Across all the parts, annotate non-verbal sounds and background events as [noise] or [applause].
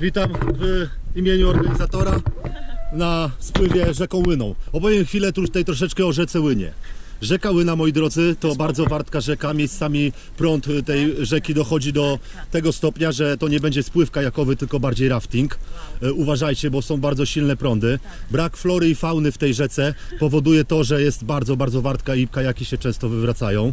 Witam w imieniu organizatora na spływie rzeką Łyną. Opowiem chwilę tutaj troszeczkę o rzece Łynie. Rzeka Łyna, moi drodzy, to bardzo wartka rzeka. Miejscami prąd tej rzeki dochodzi do tego stopnia, że to nie będzie spływ kajakowy, tylko bardziej rafting. E, Uważajcie, bo są bardzo silne prądy. Brak flory i fauny w tej rzece powoduje to, że jest bardzo, bardzo wartka i kajaki się często wywracają.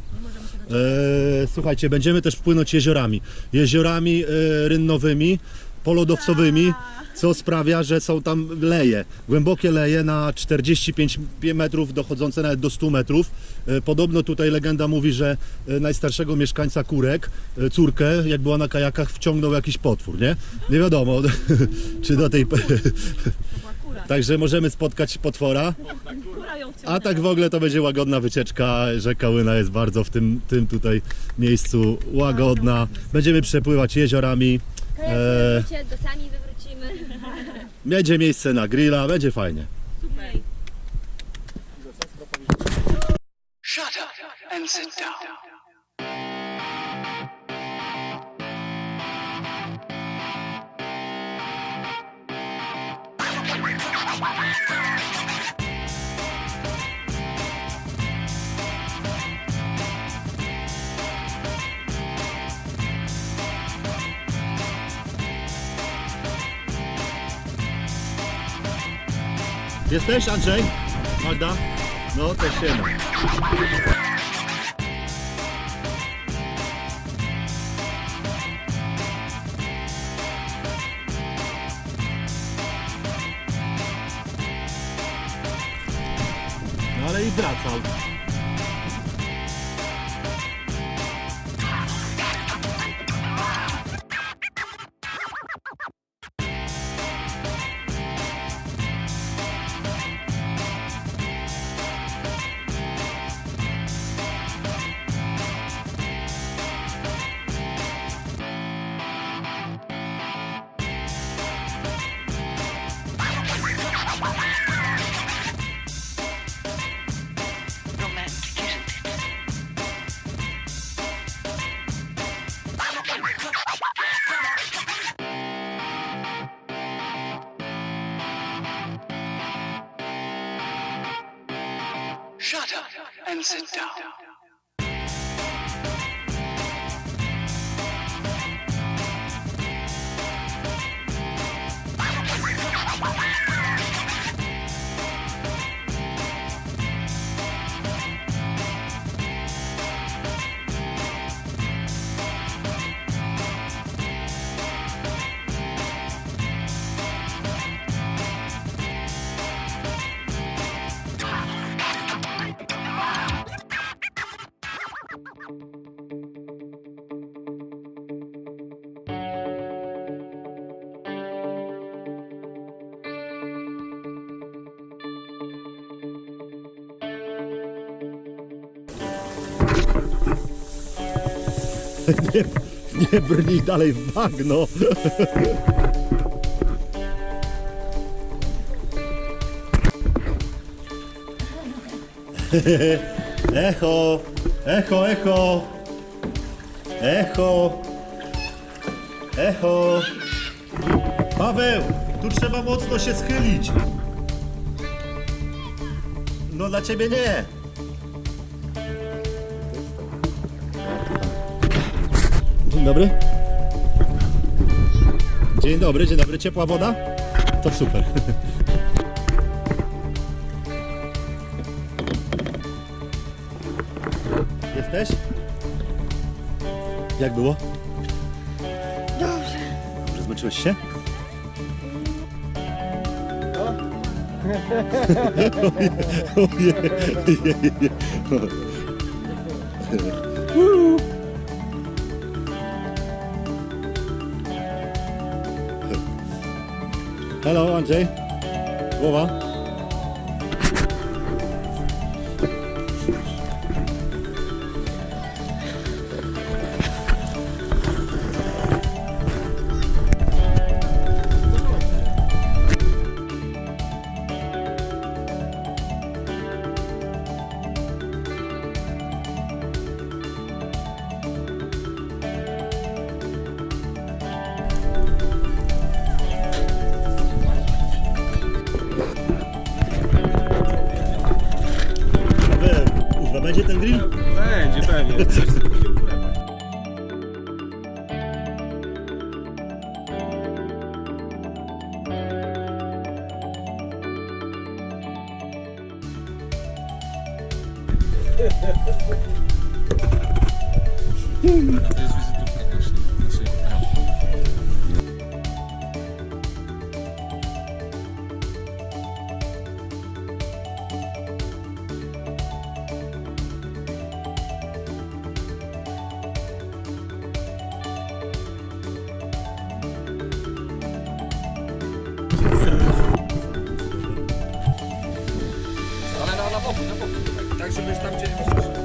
E, słuchajcie, będziemy też płynąć jeziorami. Jeziorami e, rynnowymi, polodowcowymi, co sprawia, że są tam leje. Głębokie leje na 45 metrów, dochodzące nawet do 100 metrów. E, Podobno tutaj legenda mówi, że e, najstarszego mieszkańca Kurek, e, córkę, jak była na kajakach, wciągnął jakiś potwór, nie? Nie wiadomo, [laughs] czy do tej... [laughs] Także możemy spotkać potwora. A tak w ogóle to będzie łagodna wycieczka. Rzeka Łyna jest bardzo w tym, tym tutaj miejscu łagodna. Będziemy przepływać jeziorami. Eee. do sami wywrócimy. [laughs] Będzie miejsce na grilla, będzie fajnie. Shut up and sit down. Jesteś Andrzej? Magda? No to się. No ale i wracał. Shut up and sit down. Nie brnij dalej w bagno. Echo, echo, echo, echo, echo. Paweł, tu trzeba mocno się schylić. No dla ciebie nie. Dzień dobry. Dzień dobry, dzień dobry. Ciepła woda? To super. Jesteś? Jak było? Dobrze. Dobrze, zmęczyłeś się? [laughs] Ojej, ojej, ojej. Hello, Andrzej. Głowa. Będzie ten grill? Będzie pewnie. [laughs] boku, na boku. Tak, żebyś tam gdzie nie możesz.